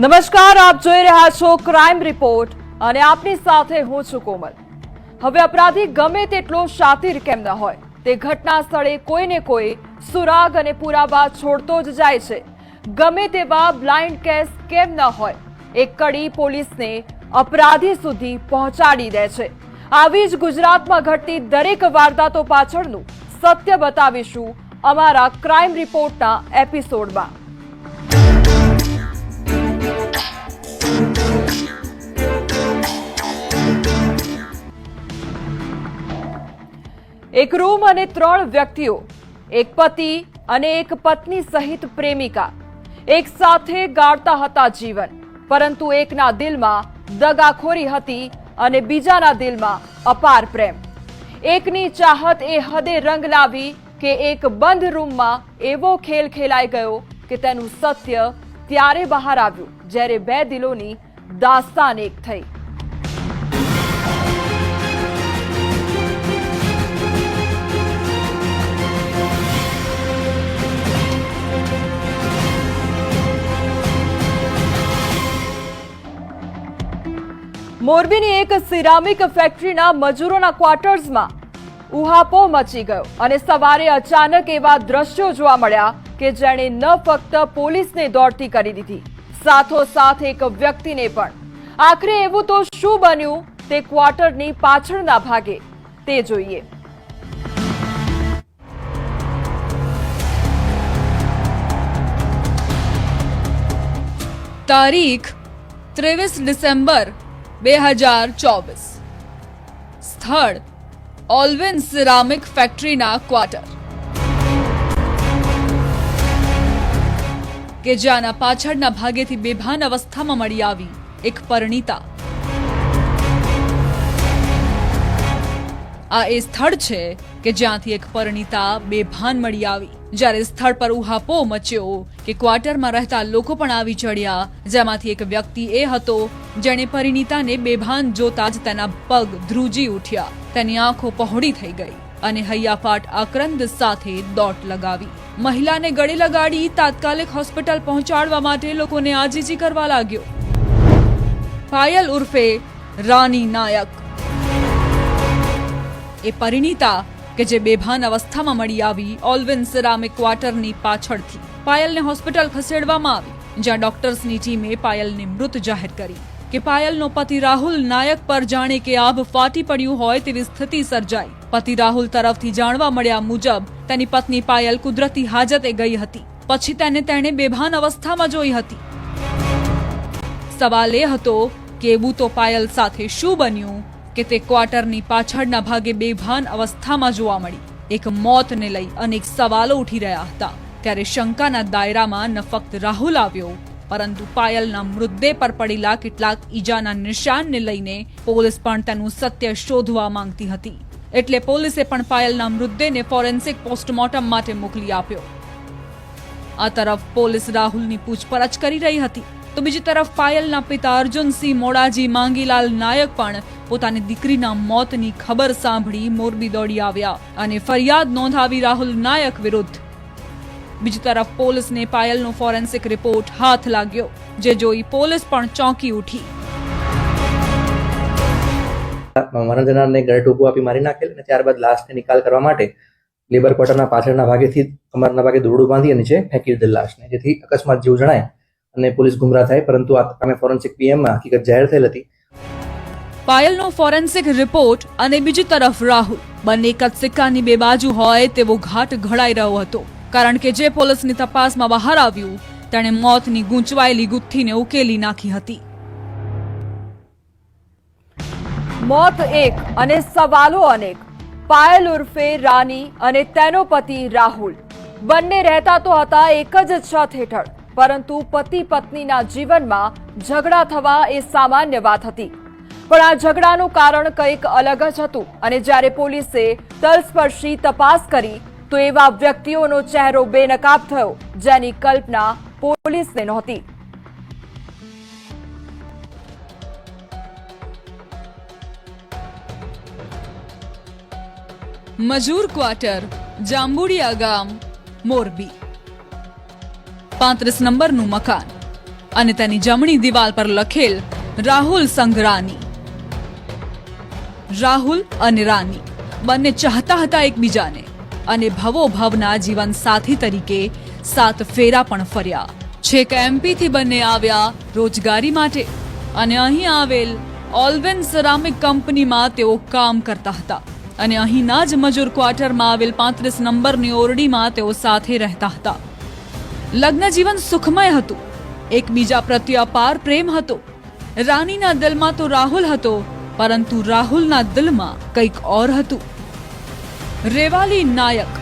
નમસ્કાર, આપ જોઈ રહ્યા છો ક્રાઇમ રિપોર્ટ અને આપની સાથે હું છું કોમલ. હવે અપરાધી ગમે તેટલો શાતિર કેમ ન હોય, તે ઘટના સ્થળે કોઈને કોઈ સુરાગ અને પુરાવા છોડતો જ જાય છે. ગમે તેવા બ્લાઇન્ડ કેસ કેમ ન હોય, એક કડી પોલીસને અપરાધી સુધી પહોંચાડી દે છે. આવી જ ગુજરાતમાં ઘટતી દરેક વારદાતો પાછળનું સત્ય બતાવીશું અમારા ક્રાઇમ રિપોર્ટના એપિસોડમાં એક રૂમ અને ત્રણ વ્યક્તિઓ, એક પતિ અને એક પત્ની સહિત પ્રેમિકા. એક સાથે ગાળતા હતા જીવન, પરંતુ એકના દિલમાં દગાખોરી હતી અને બીજાના દિલમાં અપાર પ્રેમ. એકની ચાહત એ હદે રંગ લાવી કે એક બંધ રૂમમાં એવો ખેલ ખેલાઈ ગયો કે તેનું સત્ય ત્યારે બહાર આવ્યું, જ્યારે બે દિલોની દાસ્તાન એક થઈ. મોરબીની એક સિરામિક ફેક્ટરીના મજૂરોના ક્વાર્ટર્સમાં ઉહાપો મચી ગયો અને સવારે અચાનક એવા દ્રશ્યો જોવા મળ્યા કે જેણે ન ફક્ત પોલીસને દોડતી કરી દીધી, સાથોસાથ એક વ્યક્તિને પણ. આખરે એવું તો શું બન્યું? તે ક્વાર્ટરની પાછળના ભાગે. તે જોઈએ. તારીખ ત્રેવીસ ડિસેમ્બર બે હજાર ચોવીસ. સ્થળ ઓલ્વિન સિરામિક ફેક્ટરીના ક્વાર્ટર. કે જ્યાંના પાછળના ભાગેથી બેભાન અવસ્થામાં મળી આવી એક પરિણીતા. આ એ સ્થળ છે કે જ્યાંથી એક પરિણીતા બેભાન મળી આવી. જ્યારે સ્થળ પર ઉહાપો મચ્યો કે ક્વાર્ટરમાં રહેતા લોકો પણ આવી ચડ્યા, જેમાંથી એક વ્યક્તિ એ હતો જેણે પરિણીતાને બેભાન જોતા જ તેના પગ ધ્રુજી ઉઠ્યા. તેની આંખો પહોળી થઈ ગઈ અને હૈયાફાટ આક્રંદ સાથે દોટ લગાવી. મહિલાને ગળે લગાડી તાત્કાલિક હોસ્પિટલ પહોંચાડવા માટે લોકોને આજીજી કરવા લાગ્યો. પાયલ ઉર્ફે રાની નાયક. એ પરિણીતા કે જે બેભાન અવસ્થામાં મળી આવી ઓલ્વિન સિરામિક ક્વાર્ટરની પાછળથી પાયલને હોસ્પિટલ ખસેડવામાં આવી, જ્યાં ડોક્ટર્સની ટીમે પાયલને મૃત જાહેર કરી. કે પાયલનો પતિ રાહુલ નાયક પર જાણે કે આભ ફાટી પડ્યું હોય તેવી સ્થિતિ સર્જાઈ. પતિ રાહુલ તરફથી જાણવા મળ્યા મુજબ, તેની પત્ની પાયલ કુદરતી હાજતે ગઈ હતી. પછી તેને તેણે બેભાન અવસ્થામાં જોઈ હતી. સવાલ એ હતો કે એવું તો પાયલ સાથે શું બન્યું? કે તે ક્વાર્ટરની પાછળના ભાગે બેભાન અવસ્થામાં જોવા મળી. એક મોતને લઈ અનેક સવાલો ઉઠી રહ્યા હતા. ત્યારે શંકાના દાયરામાં ન ફક્ત રાહુલ આવ્યો, પરંતુ પાયલના મૃતદેહ પર પડેલા કેટલાક ઈજાના નિશાનને લઈને પોલીસ પણ તેનું સત્ય શોધવા માંગતી હતી. એટલે પોલીસે પણ પાયલના મૃતદેહને ફોરેન્સિક પોસ્ટમોર્ટમ માટે મોકલી આપ્યો. આ તરફ પોલીસ રાહુલની પૂછપરછ કરી રહી હતી. તો બીજી તરફ પાયલના પિતા અર્જુનસિંહ મોડાજી માંગીલાલ નાયક પણ પોતાની દીકરીના મોતની ખબર સાંભળી મોરબી દોડી આવ્યા અને ફરિયાદ નોંધાવી રાહુલ નાયક વિરુદ્ધ. બીજી તરફ પોલીસને પાયલનો ફોરેન્સિક રિપોર્ટ હાથ લાગ્યો, જે જોઈ પોલીસ પણ ચોંકી ઉઠી. મરણ જનારને ગળે ટૂંકું આપી મારી નાખેલ અને ત્યારબાદ લાશને નિકાલ કરવા માટે લેબર ક્વાર્ટરના પાછળના ભાગેથી કમરના ભાગે દોરડું બાંધી અને છે ફેંકી દીધેલ લાશને, જેથી અકસ્માત જેવું જણાય અને પોલીસ ગુમરાહ થાય, પરંતુ આ ફોરેન્સિક પીએમમાં હકીકત જાહેર થયેલ હતી. પાયલનો ફોરેન્સિક રિપોર્ટ અને બીજી તરફ રાહુલ. બંને એક જ સિક્કાની બે બાજુ હોય તેવો ઘાટ ઘડાઈ રહ્યો હતો. કારણ કે જે પોલીસની તપાસમાં બહાર આવ્યું, તેણે મોતની ગૂંચવાયેલી ગુથ્થીને ઉકેલી નાખી હતી. મોત એક અને સવાલો અનેક. પાયલ ઉર્ફે રાની અને તેનો પતિ રાહુલ. બંને રહેતા તો હતા એક જ છત હેઠળ, પરંતુ પતિ પત્નીના જીવનમાં ઝઘડા થવા એ સામાન્ય વાત હતી. પણ આ ઝઘડાનું કારણ કંઈક અલગ જ હતું. અને જ્યારે પોલીસે તલસ્પર્શી તપાસ કરી, તો એવા વ્યક્તિઓનો ચહેરો બેનકાબ થયો, જેની કલ્પના પોલીસને નહોતી. મજૂર ક્વાર્ટર, જાંબુડિયા ગામ, મોરબી. પાંત્રીસ નંબરનું મકાન. અને તેની જમણી દિવાલ પર લખેલ રાહુલ સંઘરાની. રાહુલ અને રાની બંને ચાહતા હતા એકબીજાને અને ભવો ભવના જીવન સાથી તરીકે સાત ફેરા પણ ફર્યા. છેક એમપીથી બંને આવ્યા રોજગારી માટે અને અહીં આવેલ ઓલ્વેન સેરામિક કંપનીમાં તેઓ કામ કરતા હતા અને અહીંના જ મજૂર ક્વાર્ટરમાં આવેલ પાંત્રીસ નંબરની ઓરડીમાં તેઓ સાથે રહેતા હતા. લગ્ન જીવન સુખમય હતું. એકબીજા પ્રત્યે અપાર પ્રેમ હતો. રાનીના દિલમાં તો રાહુલ હતો. પરંતુ રાહુલના દિલમાં કંઈક ઓર હતું. રેવાલી નાયક.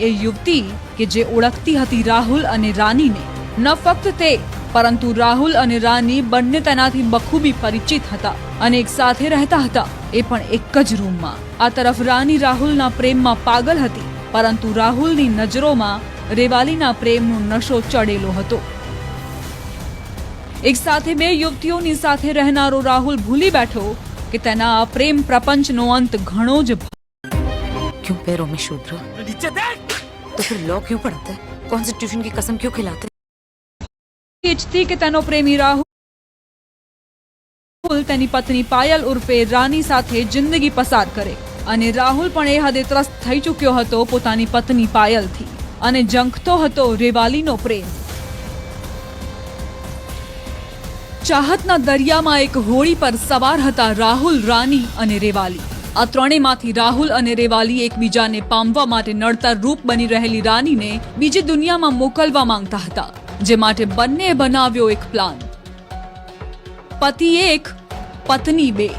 એ યુવતી કે જે ઓળખતી હતી રાહુલ અને રાનીને, ન ફક્ત તે, પરંતુ રાહુલ અને રાની બંને તેનાથી બખૂબી પરિચિત હતા અને એક સાથે રહેતા હતા. એ પણ એક જ રૂમમાં. આ તરફ રાની રાહુલના પ્રેમમાં પાગલ હતી, પરંતુ રાહુલની નજરોમાં રેવાલીના પ્રેમનો નશો ચડેલો હતો. એક સાથે બે યુવતીઓની સાથે રહેનારો રાહુલ ભૂલી બેઠો કે તેના આ પ્રેમ પ્રપંચનો અંત ઘણો જ क्यों पैरों में शूद्र तो फिर लॉ क्यों पढ़ते कॉन्स्टिट्यूशन की कसम क्यों खिलाते ઈચ્છતી કે તેનો પ્રેમી રાહુલ તેની પત્ની પાયલ ઉર્ફે રાની સાથે જિંદગી પસાર કરે અને રાહુલ પણ એ હદે ત્રસ્ત થઈ ચૂક્યો હતો પોતાની પત્ની પાયલથી અને જંખતો હતો રેવાલીનો પ્રેમ ચાહતના દરિયામાં એક હોળી પર સવાર હતા રાહુલ, રાની અને રેવાલી. આ ત્રણેયમાંથી રાહુલ અને રેવાલી એકબીજાને પામવા માટે નડતર રૂપ બની રહેલી રાનીને બીજી દુનિયામાં મોકલવા માંગતા હતા, જે માટે બંને બનાવ્યો એક પ્લાન પતિ એક, પત્ની બે.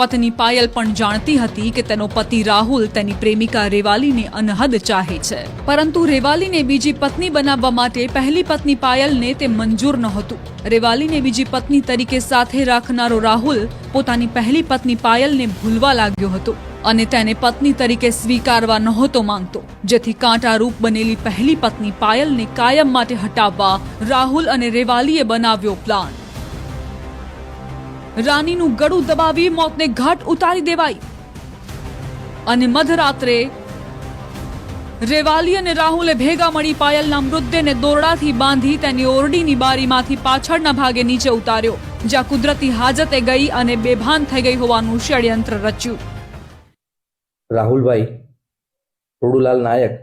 પત્ની પાયલ પણ જાણતી હતી કે તેનો પતિ રાહુલ તેની પ્રેમિકા રેવાલીને અનહદ ચાહે છે. પરંતુ રેવાલીને બીજી પત્ની બનાવવા માટે પહેલી પત્ની પાયલને તે મંજૂર નહોતું. રેવાલીને બીજી પત્ની તરીકે સાથે રાખનારો રાહુલ પોતાની પહેલી પત્ની પાયલને ભૂલવા લાગ્યો હતો અને તેને પત્ની તરીકે સ્વીકારવા નહોતો માંગતો. જેથી કાંટારૂપ બનેલી પહેલી પત્ની પાયલને કાયમ માટે હટાવવા રાહુલ અને રેવાલીએ બનાવ્યો પ્લાન રાનીનું ગળું દબાવી મોતને ઘાટ ઉતારી દેવાઈ. અને મધરાત્રે રેવાલી અને રાહુલે ભેગા મળી પાયલના મૃતદેહને દોરડાથી બાંધી તેની ઓરડીની બારીમાંથી પાછળના ભાગે નીચે ઉતાર્યો, જ્યાં કુદરતી હાજતે ગઈ અને બેભાન થઈ ગઈ હોવાનું ષડયંત્ર રચ્યું. રાહુલભાઈ, રોડુલાલ નાયક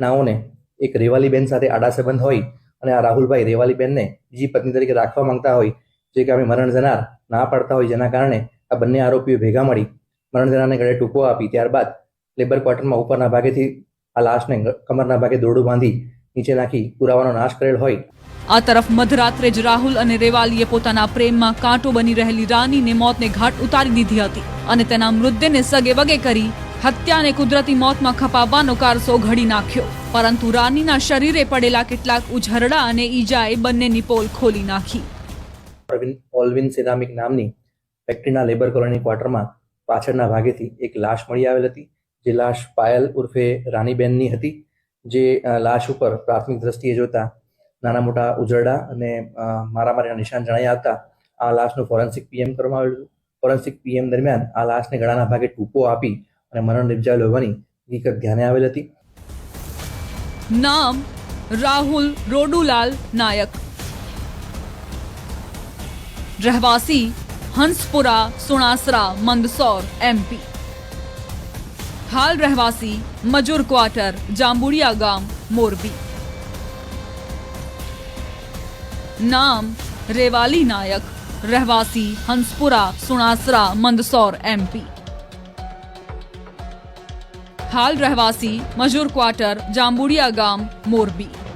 નાઓને એક રેવાલીબેન સાથે આડા સંબંધ હોય અને આ રાહુલભાઈ રેવાલીબેનને બીજી પત્ની તરીકે રાખવા માંગતા હોય જે કે મરણ જનાર ના પાડતા હોય જેના કારણે આ બંને આરોપીઓ ભેગા મળી મરણ જનારને ગળે ટૂંકો આપી. ત્યારબાદ લેબર ક્વાર્ટરમાં ઉપરના ભાગેથી આ લાશને કમરના ભાગે દોરડું બાંધી નીચે નાખી પુરાવાનો નાશ કરેલ હોય. આ તરફ મધરાત્રે જ રાહુલ અને રેવાલીએ પોતાના પ્રેમમાં કાંટો બની રહેલી રાનીને મોતને ઘાટ ઉતારી દીધી હતી અને તેના મૃતદેહને સગે વગે કરી હત્યાને કુદરતી મોતમાં ખપાવવાનો કારસો ઘડી નાખ્યો. પરંતુ રાનીના શરીરે પડેલા કેટલાક ઉઝરડા અને ઈજાએ બંનેની પોલ ખોલી નાખી. ઓલ્વિન સિરામિક નામની ફેક્ટરીના લેબર કોલોની ક્વાર્ટરમાં પાછળના ભાગેથી એક લાશ મળી આવેલ હતી. જે લાશ પાયલ ઉર્ફે રાનીબેનની હતી. જે લાશ ઉપર પ્રાથમિક દ્રષ્ટિએ જોતા નાના મોટા ઉજરડા અને મારામારીના નિશાન જણાયા હતા. આ લાશનું ફોરેન્સિક પીએમ કરવામાં હતું. ફોરેન્સિક પીએમ દરમિયાન આ લાશને ગળાના ભાગે ટૂંકો આપી અને મરણ નિપજાવેલ હોવાની હકીકત ધ્યાને આવેલ હતી. નામ રાહુલ રોડુલાલ નાયક. રહેવાસી હંસપુરા સુણાસરા મંદસૌર એમપી હાલ રહેવાસી મજૂર ક્વાર્ટર જાંબુડિયા ગામ મોરબી નામ રેવાલી નાયક રહેવાસી હંસપુરા સુણાસરા મંદસૌર એમપી હાલ રહેવાસી મજૂર ક્વાર્ટર જાંબુડિયા ગામ મોરબી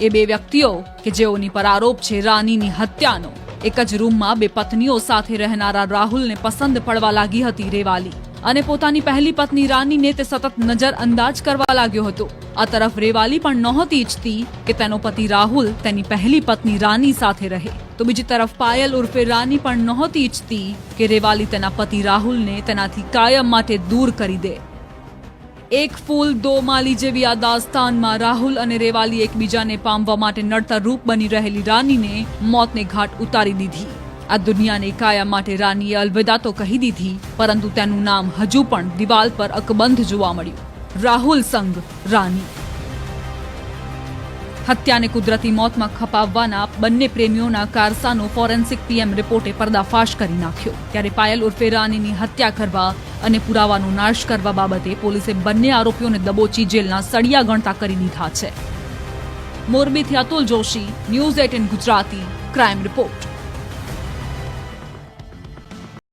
એ બે વ્યક્તિઓ કે જેઓની પર આરોપ છે રાનીની હત્યાનો. એક જ રૂમમાં બે પત્નીઓ સાથે રહેનારા રાહુલને પસંદ પડવા લાગી હતી રેવાલી. અને પોતાની પહેલી પત્ની રાનીને તે સતત નજર અંદાજ કરવા લાગ્યો હતો. આ તરફ રેવાલી પણ નહોતી ઈચ્છતી કે તેનો પતિ રાહુલ તેની પહેલી પત્ની રાની સાથે રહે. તો બીજી તરફ પાયલ ઉર્ફે રાની પણ નહોતી ઈચ્છતી કે રેવાલી તેના પતિ રાહુલને તેનાથી કાયમ માટે દૂર કરી દે. એક ફૂલ દો માલી જેવી આ દાસ્તાનમાં રાહુલ અને રેવાલી એકબીજાને પામવા માટે નડતર રૂપ બની રહેલી રાનીને મોતને ઘાટ ઉતારી દીધી. આ દુનિયાને કાયા માટે રાનીએ અલવિદા તો કહી દીધી, પરંતુ તેનું નામ હજુ પણ દિવાલ પર અકબંધ જોવા મળ્યું. રાહુલ સંગ રાની. હત્યાને કુદરતી મોતમાં ખપાવવાના બંને પ્રેમીઓના કારસાનો ફોરેન્સિક પીએમ રિપોર્ટે પર્દાફાશ કરી નાખ્યો. ત્યારે પાયલ ઉર્ફે રાનીની હત્યા કરવા અને પુરાવાનો નાશ કરવા બાબતે પોલીસે બંને આરોપીઓને દબોચી જેલના સળિયા ગણતા કરી દીધા છે. મોરબીથી Atul Joshi, news eighteen Gujarati, crime report.